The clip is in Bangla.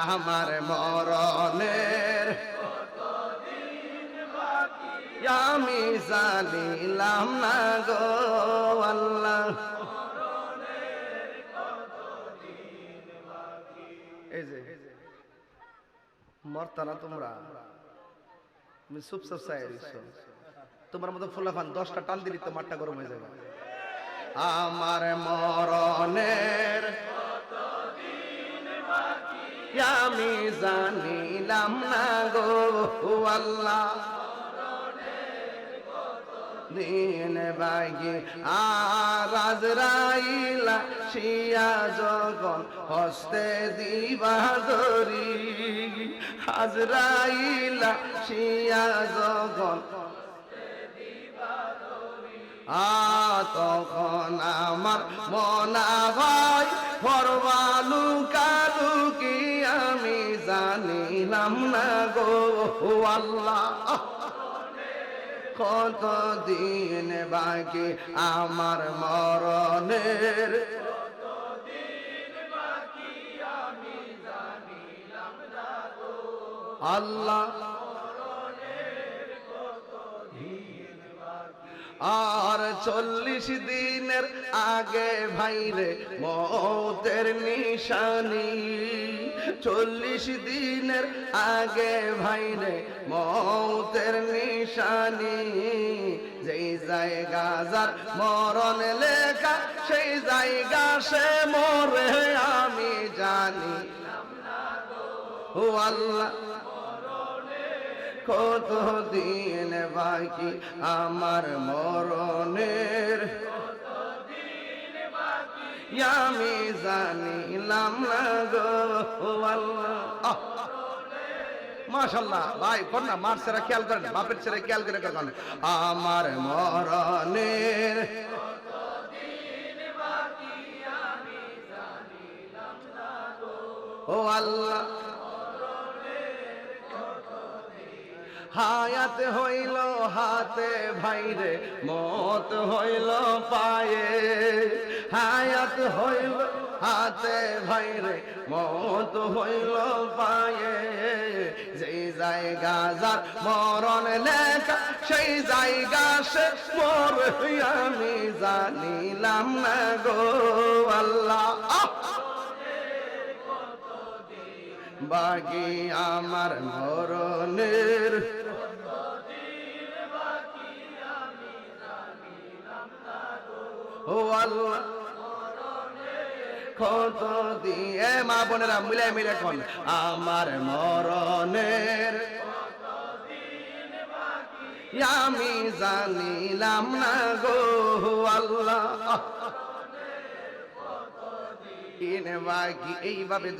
আমার মরণের আমি জানিলাম না গো আল্লাহ। মরতা না তোমরা? তুমি চুপ চুপ চাই রইছো। তোমার মতো ফুলাফান দশটা টান দিলি তো মাঠটা গরম হয়ে যাবে। আমার মরণের আমি জানিলাম না গো আল্লাহ। দিন বাগি আর আজরাইলা শিয়া যখন হস্তে দিবা দরি হাজরাইলা শিয়া জগন তখন আমার মনা ভাই ফরবালু কালু কি আমি জানিলাম না গো আল্লাহ। কত দিন বাকি আমার মরণের? আল্লাহ আর চল্লিশ দিনের আগে ভাইরে মতের নিশানি। চল্লিশ দিনের আগে ভাইরে মতের নিশানি। যেই জায়গা যার মরণ লেখা, সেই জায়গা সে মরে, আমি জানি। ও আল্লাহ কত দিন বাকি আমার মরণের? আমি জানিলাম না গো আল্লাহ। মাশাল্লাহ ভাই না, মার ছেড়ে খেয়াল করেন বাপের ছেড়ে খেয়াল করে করেন আমার মরণের। ও আল্লাহ। হায়াত হইল হাতে ভাইরে, মত হইল পায়ে। হায়াত হইল হাতে ভাইরে, মত হইল পায়ে। যেই জায়গা যার মরণ লেখা, সেই জায়গা সে মর আমি জানিলাম না গো আল্লাহ। বাকি আমার মরণের। কত দিয়ে মা বোনেরা মিলে মিলে কোন আমার মরণের। আমি জানিলাম না গো আল্লাহ। এইভাবে